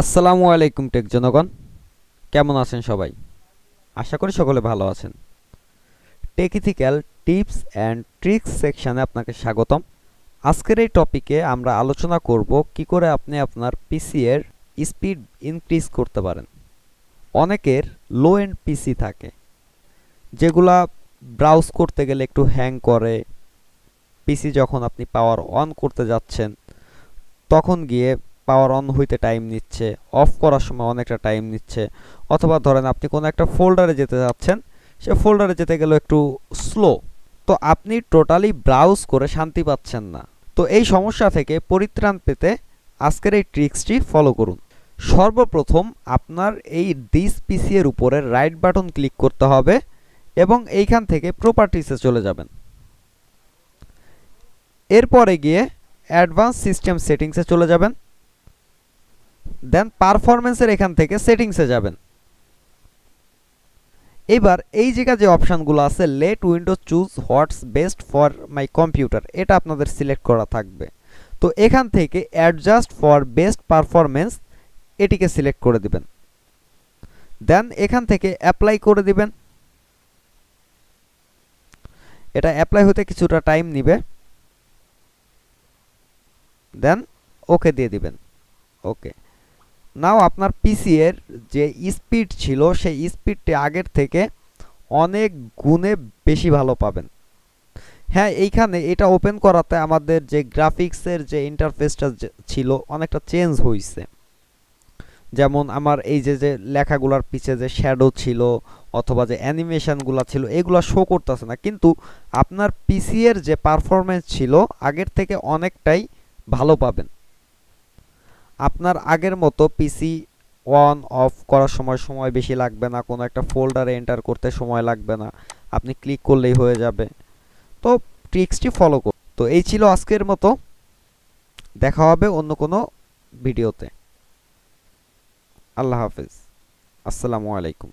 আসসালামু আলাইকুম টেক জনগণ। কেমন আছেন সবাই? আশা করি সকলে ভালো আছেন। টেকিথিক্যাল টিপস অ্যান্ড ট্রিক্স সেকশানে আপনাকে স্বাগতম। আজকের এই টপিকে আমরা আলোচনা করব কি করে আপনি আপনার পিসি এর স্পিড ইনক্রিজ করতে পারেন। অনেকের লো এন্ড পিসি থাকে, যেগুলা ব্রাউজ করতে গেলে একটু হ্যাং করে। পিসি যখন আপনি পাওয়ার অন করতে যাচ্ছেন, তখন গিয়ে পাওয়ার অন হইতে টাইম নিচ্ছে অফ করার সময় অনেকটা টাইম নিচ্ছে। অথবা ধরেন আপনি কোনো একটা ফোল্ডারে যেতে যাচ্ছেন, সে ফোল্ডারে যেতে গেলে একটু স্লো তো আপনি টোটালি ব্রাউজ করে শান্তি পাচ্ছেন না। তো এই সমস্যা থেকে পরিত্রাণ পেতে আজকের এই ট্রিক্সটি ফলো করুন। সর্বপ্রথম আপনার এই দিস পিসি এর উপরে রাইট বাটন ক্লিক করতে হবে এবং এইখান থেকে প্রপার্টিসে চলে যাবেন। এরপরে গিয়ে অ্যাডভান্স সিস্টেম সেটিংসে চলে যাবেন। দেন পারফরমেন্সের এখান থেকে সেটিংসে যাবেন। এবার এই জায়গায় যে অপশানগুলো আছে let window choose what's best for my computer এটা আপনাদের সিলেক্ট করা থাকবে। তো এখান থেকে অ্যাডজাস্ট ফর বেস্ট পারফরমেন্স এটিকে সিলেক্ট করে দিবেন। দেন এখান থেকে অ্যাপ্লাই করে দিবেন। এটা অ্যাপ্লাই হতে কিছুটা টাইম নিবে। দেন ওকে দিয়ে দিবেন। ওকে নাও আপনার পিসি এর যে স্পিড ছিল, সেই স্পিডটি আগের থেকে অনেক গুণে বেশি ভালো পাবেন। হ্যাঁ এইখানে এটা ওপেন করাতে আমাদের যে গ্রাফিক্সের যে ইন্টারফেসটা ছিল, অনেকটা চেঞ্জ হয়েছে যেমন আমার এই যে যে লেখাগুলোর পিছে যে শ্যাডো ছিল, অথবা যে অ্যানিমেশনগুলো ছিল, এগুলো শো করতেছে না। কিন্তু আপনার পিসি এর যে পারফরমেন্স ছিল, আগের থেকে অনেকটাই ভালো পাবেন। আপনার আগের মতো পিসি অন অফ করার সময় সময় বেশি লাগবে না, কোনো একটা ফোল্ডারে এন্টার করতে সময় লাগবে না, আপনি ক্লিক করলেই হয়ে যাবে। তো ট্রিক্সটি ফলো করুন। তো এই ছিল আজকের মতো। দেখা হবে অন্য কোনো ভিডিওতে আল্লাহ হাফিজ। আসসালামু আলাইকুম।